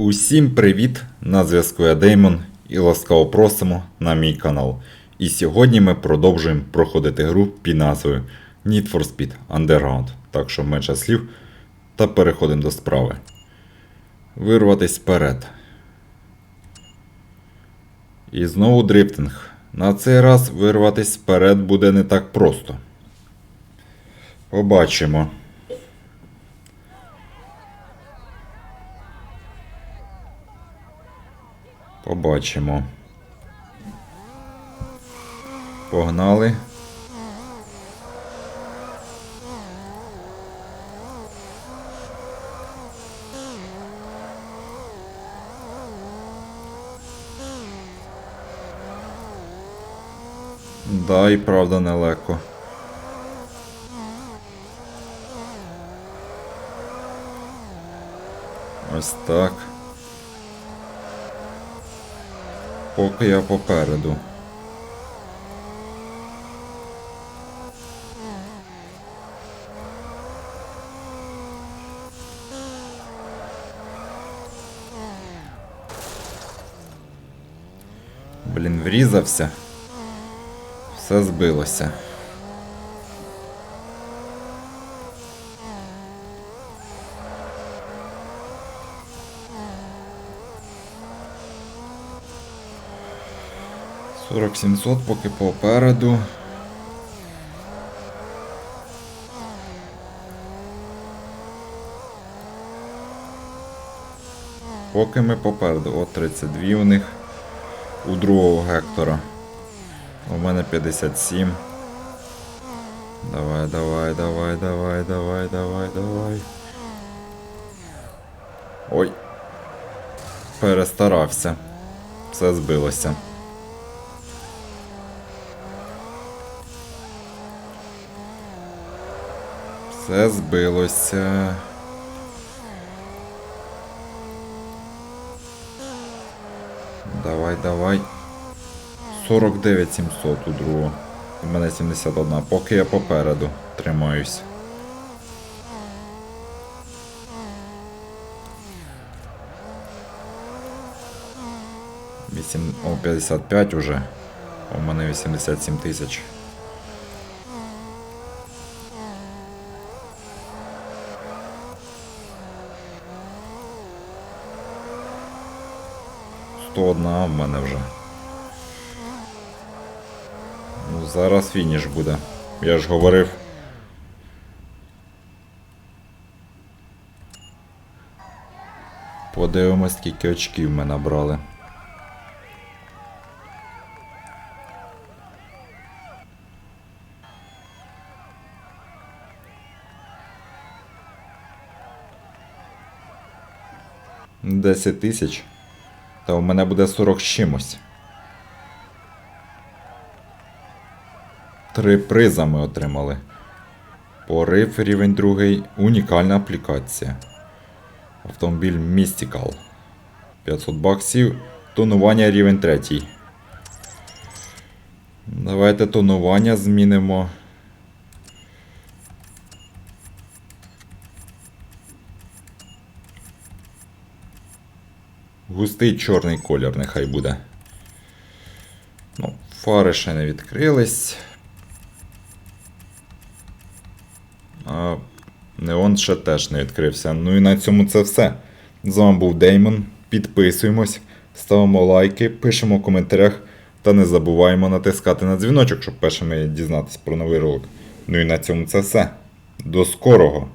Усім привіт! На зв'язку я Деймон і ласкаво просимо на мій канал. І сьогодні ми продовжуємо проходити гру під назвою Need for Speed Underground. Так що менше слів та переходимо до справи. Вирватись вперед. І знову дрифтинг. На цей раз вирватись вперед буде не так просто. Побачимо. Побачимо. Погнали. Да, і правда нелегко. Ось так. Поки я попереду. Блін, врізався. Все збилося. Сорок сімсот поки попереду. Поки ми попереду. О, 32 у них. У другого Гектора. У мене 57. Давай, давай, давай, давай, давай, давай, давай. Ой. Перестарався. Все збилося. Все збилося. Давай, давай. 49 700 у другого. У мене 71. Поки я попереду тримаюсь. Вісім... О, 55 уже. У мене 87 тисяч. Сто одна в мене вже. Ну, зараз фініш буде. Я ж говорив. Подивимось, скільки очків ми набрали. Десять тисяч. Та у мене буде 40 з чимось. Три приза ми отримали. Порив рівень другий. Унікальна аплікація. Автомобіль Mystical. 500 баксів. Тонування рівень третій. Давайте тонування змінимо. Густий чорний колір нехай буде. Ну, фари ще не відкрились. А неон ще теж не відкрився. Ну і на цьому це все. З вами був Деймон. Підписуємось, ставимо лайки, пишемо в коментарях та не забуваємо натискати на дзвіночок, щоб першими дізнатися про новий ролик. Ну і на цьому це все. До скорого!